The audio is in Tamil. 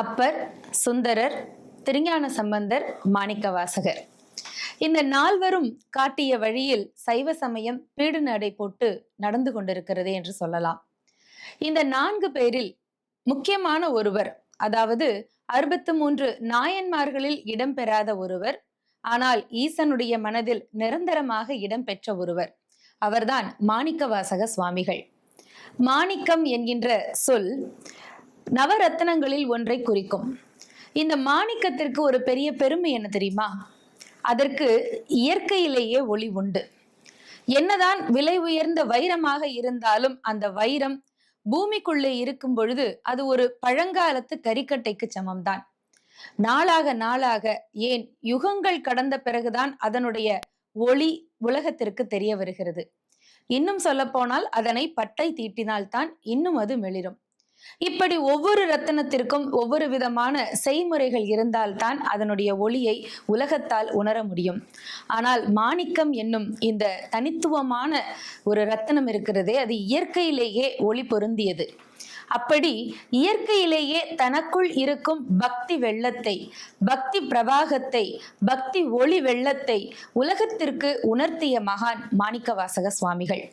அப்பர் சுந்தரர் திருஞான சம்பந்தர் மாணிக்கவாசகர். இந்த நால்வரும் காட்டிய வழியில் சைவ சமயம் பீடு நடை போட்டு நடந்து கொண்டிருக்கிறது என்று சொல்லலாம். இந்த நான்கு பேரில் முக்கியமான ஒருவர் அதாவது அறுபத்து மூன்று நாயன்மார்களில் இடம்பெறாத ஒருவர் ஆனால் ஈசனுடைய மனதில் நிரந்தரமாக இடம்பெற்ற ஒருவர் அவர்தான் மாணிக்கவாசக சுவாமிகள். மாணிக்கம் என்கின்ற சொல் நவரத்னங்களில் ஒன்றை குறிக்கும். இந்த மாணிக்கத்திற்கு ஒரு பெரிய பெருமை என்ன தெரியுமா? அதற்கு இயற்கையிலேயே ஒளி உண்டு. என்னதான் விலை உயர்ந்த வைரமாக இருந்தாலும் அந்த வைரம் பூமிக்குள்ளே இருக்கும் பொழுது அது ஒரு பழங்காலத்து கரிக்கட்டைக்கு சமம்தான். நாளாக நாளாக ஏன் யுகங்கள் கடந்த பிறகுதான் அதனுடைய ஒளி உலகத்திற்கு தெரிய வருகிறது. இன்னும் சொல்ல போனால் அதனை பட்டை தீட்டினால்தான் இன்னும் அது மெளிரும். இப்படி ஒவ்வொரு ரத்தினத்திற்கும் ஒவ்வொரு விதமான செய்முறைகள் இருந்தால்தான் அதனுடைய ஒளியை உலகத்தால் உணர முடியும். ஆனால் மாணிக்கம் என்னும் இந்த தனித்துவமான ஒரு ரத்தினம் இருக்கிறதே அது இயற்கையிலேயே ஒளி பொருந்தியது. அப்படி இயற்கையிலேயே தனக்குள் இருக்கும் பக்தி வெள்ளத்தை பக்தி பிரவாகத்தை பக்தி ஒளி வெள்ளத்தை உலகத்திற்கு உணர்த்திய மகான் மாணிக்கவாசக சுவாமிகள்.